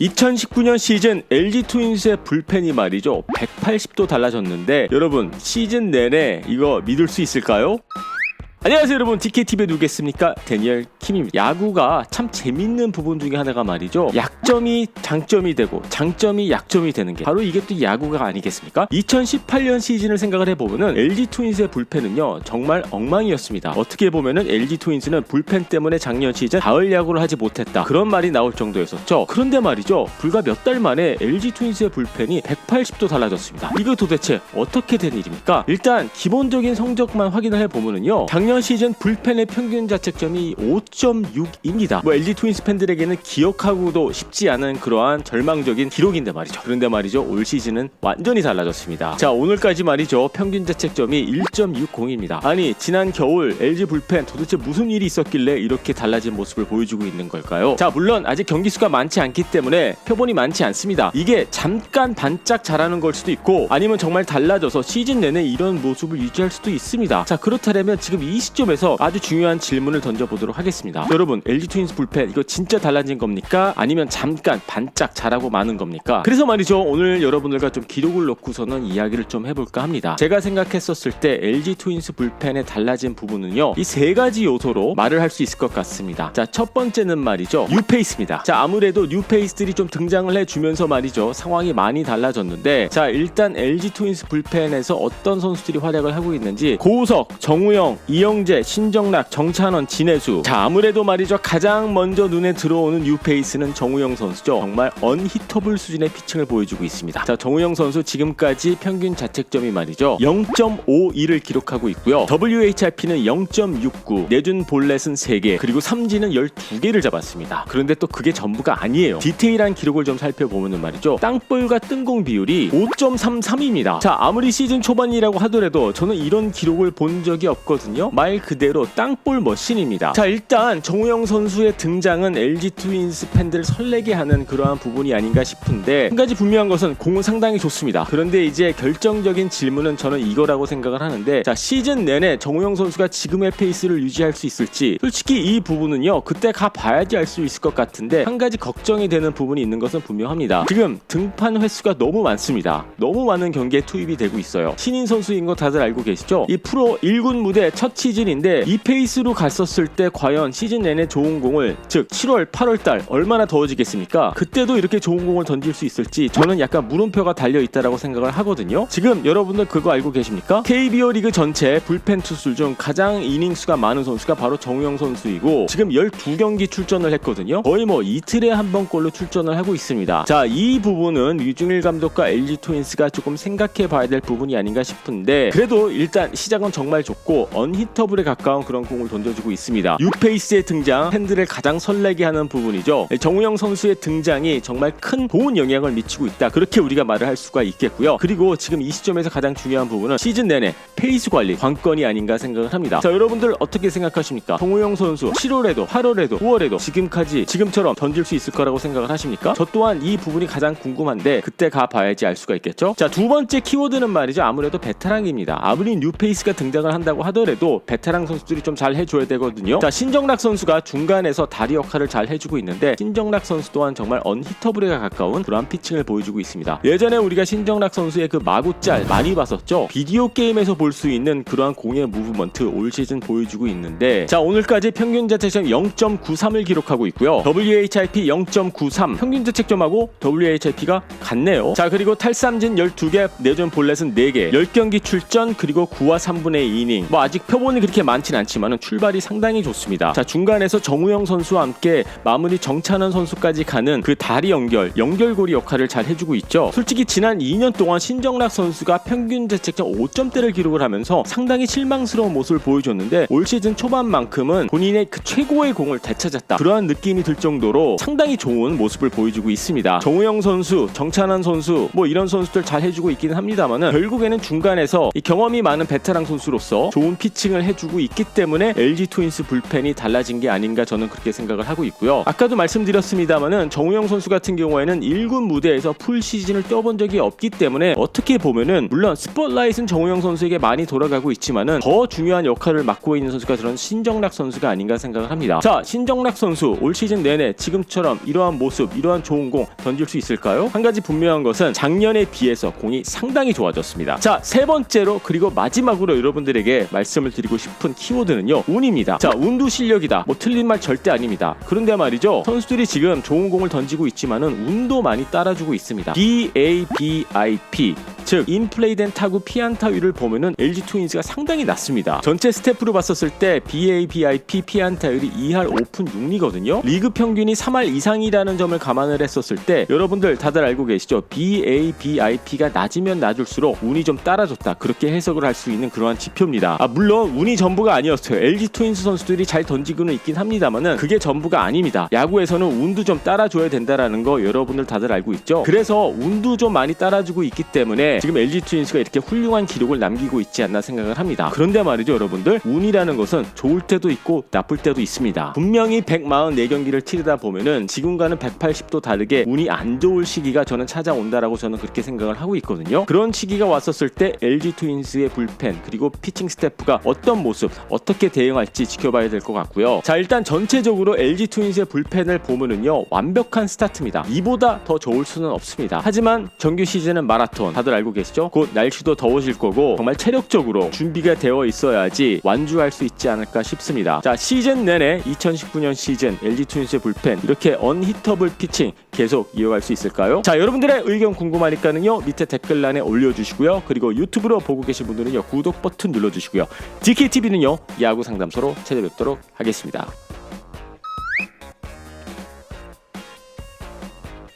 2019년 시즌 LG 트윈스의 불펜이 말이죠 180도 달라졌는데 여러분 시즌 내내 이거 믿을 수 있을까요? 안녕하세요 여러분. DKTV에 누구겠습니까? 데니얼 킴입니다. 야구가 참 재밌는 부분 중에 하나가 말이죠. 약점이 장점이 되고 장점이 약점이 되는 게 바로 이게 또 야구가 아니겠습니까? 2018년 시즌을 생각을 해보면은 LG 트윈스의 불펜은요 정말 엉망이었습니다. 어떻게 보면은 LG 트윈스는 불펜 때문에 작년 시즌 가을 야구를 하지 못했다. 그런 말이 나올 정도였었죠. 그런데 말이죠. 불과 몇 달 만에 LG 트윈스의 불펜이 180도 달라졌습니다. 이거 도대체 어떻게 된 일입니까? 일단 기본적인 성적만 확인을 해보면은요 작년 시즌 불펜의 평균 자책점이 5.6입니다. 뭐 LG 트윈스 팬들에게는 기억하고도 쉽지 않은 그러한 절망적인 기록인데 말이죠. 그런데 말이죠. 올 시즌은 완전히 달라졌습니다. 자, 오늘까지 말이죠. 평균 자책점이 1.60입니다. 아니, 지난 겨울 LG 불펜 도대체 무슨 일이 있었길래 이렇게 달라진 모습을 보여주고 있는 걸까요? 자, 물론 아직 경기 수가 많지 않기 때문에 표본이 많지 않습니다. 이게 잠깐 반짝 잘하는 걸 수도 있고 아니면 정말 달라져서 시즌 내내 이런 모습을 유지할 수도 있습니다. 자, 그렇다면 지금 이 시점에서 아주 중요한 질문을 던져보도록 하겠습니다. 여러분, LG 트윈스 불펜 이거 진짜 달라진 겁니까? 아니면 잠깐 반짝 잘하고 마는 겁니까? 그래서 말이죠. 오늘 여러분들과 좀 기록을 놓고서는 이야기를 좀 해볼까 합니다. 제가 생각했었을 때 LG 트윈스 불펜의 달라진 부분은요. 이 세 가지 요소로 말을 할 수 있을 것 같습니다. 자, 첫 번째는 말이죠. 뉴페이스입니다. 자, 아무래도 뉴페이스들이 좀 등장을 해주면서 말이죠. 상황이 많이 달라졌는데 자, 일단 LG 트윈스 불펜에서 어떤 선수들이 활약을 하고 있는지 고우석, 정우영, 이영 재, 신정락, 정찬원, 진해수 자, 아무래도 말이죠. 가장 먼저 눈에 들어오는 뉴페이스는 정우영 선수죠. 정말 언히터블 수준의 피칭을 보여주고 있습니다. 자, 정우영 선수 지금까지 평균 자책점이 말이죠. 0.52를 기록하고 있고요. WHIP는 0.69, 내준 볼넷은 3개, 그리고 삼진은 12개를 잡았습니다. 그런데 또 그게 전부가 아니에요. 디테일한 기록을 좀 살펴보면 말이죠. 땅볼과 뜬공 비율이 5.33입니다. 자, 아무리 시즌 초반이라고 하더라도 저는 이런 기록을 본 적이 없거든요. 말 그대로 땅볼 머신입니다. 자, 일단 정우영 선수의 등장은 LG 트윈스 팬들을 설레게 하는 그러한 부분이 아닌가 싶은데 한 가지 분명한 것은 공은 상당히 좋습니다. 그런데 이제 결정적인 질문은 저는 이거라고 생각을 하는데 자, 시즌 내내 정우영 선수가 지금의 페이스를 유지할 수 있을지 솔직히 이 부분은요. 그때 가 봐야지 알 수 있을 것 같은데 한 가지 걱정이 되는 부분이 있는 것은 분명합니다. 지금 등판 횟수가 너무 많습니다. 너무 많은 경기에 투입이 되고 있어요. 신인 선수인 거 다들 알고 계시죠? 이 프로 1군 무대 첫 시즌 인데 이 페이스로 갔었을 때 과연 시즌 내내 좋은 공을 즉 7월, 8월 달 얼마나 더워지겠습니까? 그때도 이렇게 좋은 공을 던질 수 있을지 저는 약간 물음표가 달려 있다라고 생각을 하거든요. 지금 여러분들 그거 알고 계십니까? KBO 리그 전체 불펜 투수 중 가장 이닝 수가 많은 선수가 바로 정우영 선수이고 지금 12경기 출전을 했거든요. 거의 뭐 이틀에 한 번꼴로 출전을 하고 있습니다. 자, 이 부분은 유중일 감독과 LG 트윈스가 조금 생각해 봐야 될 부분이 아닌가 싶은데 그래도 일단 시작은 정말 좋고 언히 터블에 가까운 그런 공을 던져주고 있습니다. 뉴페이스의 등장 팬들을 가장 설레게 하는 부분이죠. 정우영 선수의 등장이 정말 큰 좋은 영향을 미치고 있다. 그렇게 우리가 말을 할 수가 있겠고요. 그리고 지금 이 시점에서 가장 중요한 부분은 시즌 내내 페이스 관리 관건이 아닌가 생각을 합니다. 자, 여러분들 어떻게 생각하십니까? 정우영 선수 7월에도 8월에도 9월에도 지금까지 지금처럼 던질 수 있을 거라고 생각을 하십니까? 저 또한 이 부분이 가장 궁금한데 그때 가 봐야지 알 수가 있겠죠. 자, 두 번째 키워드는 말이죠. 아무래도 베테랑입니다. 아무리 뉴페이스가 등장을 한다고 하더라도 베테랑 선수들이 좀 잘 해줘야 되거든요. 자, 신정락 선수가 중간에서 다리 역할을 잘 해주고 있는데 신정락 선수 또한 정말 언히터블에 가까운 그러한 피칭을 보여주고 있습니다. 예전에 우리가 신정락 선수의 그 마구짤 많이 봤었죠. 비디오 게임에서 볼 수 있는 그러한 공의 무브먼트 올 시즌 보여주고 있는데 자 오늘까지 평균 자책점 0.93을 기록하고 있고요. WHIP 0.93 평균 자책점하고 WHIP가 같네요. 자 그리고 탈삼진 12개 내준 볼넷은 4개 10경기 출전 그리고 9와 3분의 2이닝 뭐 아직 표본 이 그렇게 많진 않지만 출발이 상당히 좋습니다. 자 중간에서 정우영 선수와 함께 마무리 정찬원 선수까지 가는 그 다리 연결 연결고리 역할을 잘 해주고 있죠. 솔직히 지난 2년 동안 신정락 선수가 평균 자책점 5점대를 기록을 하면서 상당히 실망스러운 모습을 보여줬는데 올 시즌 초반만큼은 본인의 그 최고의 공을 되찾았다 그러한 느낌이 들 정도로 상당히 좋은 모습을 보여주고 있습니다. 정우영 선수, 정찬환 선수 뭐 이런 선수들 잘 해주고 있기는 합니다만은 결국에는 중간에서 이 경험이 많은 베테랑 선수로서 좋은 피칭을 해주고 있기 때문에 LG 트윈스 불펜이 달라진 게 아닌가 저는 그렇게 생각을 하고 있고요. 아까도 말씀드렸습니다만은 정우영 선수 같은 경우에는 1군 무대에서 풀 시즌을 뛰어본 적이 없기 때문에 어떻게 보면은 물론 스포트라이트는 정우영 선수에게 많이 돌아가고 있지만은 더 중요한 역할을 맡고 있는 선수가 저는 신정락 선수가 아닌가 생각을 합니다. 자, 신정락 선수 올 시즌 내내 지금처럼 이러한 모습, 이러한 좋은 공 던질 수 있을까요? 한 가지 분명한 것은 작년에 비해서 공이 상당히 좋아졌습니다. 자, 세 번째로 그리고 마지막으로 여러분들에게 말씀을 드리고 싶은 키워드는요. 운입니다. 자, 운도 실력이다. 뭐 틀린 말 절대 아닙니다. 그런데 말이죠. 선수들이 지금 좋은 공을 던지고 있지만은 운도 많이 따라주고 있습니다. BABIP 즉 인플레이된 타구 피안타율을 보면은 LG 트윈스가 상당히 낮습니다. 전체 스태프로 봤었을 때 BABIP 피안타율이 2할 5푼 6리거든요. 리그 평균이 3할 이상이라는 점을 감안을 했었을 때 여러분들 다들 알고 계시죠? BABIP가 낮으면 낮을수록 운이 좀 따라줬다. 그렇게 해석을 할 수 있는 그러한 지표입니다. 아 물론 운이 전부가 아니었어요. LG 트윈스 선수들이 잘 던지고는 있긴 합니다만은 그게 전부가 아닙니다. 야구에서는 운도 좀 따라줘야 된다라는 거 여러분들 다들 알고 있죠? 그래서 운도 좀 많이 따라주고 있기 때문에 지금 LG 트윈스가 이렇게 훌륭한 기록을 남기고 있지 않나 생각을 합니다. 그런데 말이죠, 여러분들 운이라는 것은 좋을 때도 있고 나쁠 때도 있습니다. 분명히 144경기를 치르다 보면은 지금과는 180도 다르게 운이 안 좋을 시기가 저는 찾아온다라고 저는 그렇게 생각을 하고 있거든요. 그런 시기가 왔었을 때 LG 트윈스의 불펜 그리고 피칭 스태프가 어떤 모습 어떻게 대응할지 지켜봐야 될 것 같고요. 자 일단 전체적으로 LG 트윈스의 불펜을 보면은요 완벽한 스타트입니다. 이보다 더 좋을 수는 없습니다. 하지만 정규 시즌은 마라톤 다들 알고 계시죠? 곧 날씨도 더워질 거고 정말 체력적으로 준비가 되어 있어야지 완주할 수 있지 않을까 싶습니다. 자 시즌 내내 2019년 시즌 LG 트윈스의 불펜 이렇게 언히터블 피칭 계속 이어갈 수 있을까요? 자 여러분들의 의견 궁금하니까는요 밑에 댓글란에 올려주시고요. 그리고 유튜브로 보고 계신 분들은요 구독 버튼 눌러주시고요. DKTV는요 야구 상담소로 찾아뵙도록 하겠습니다.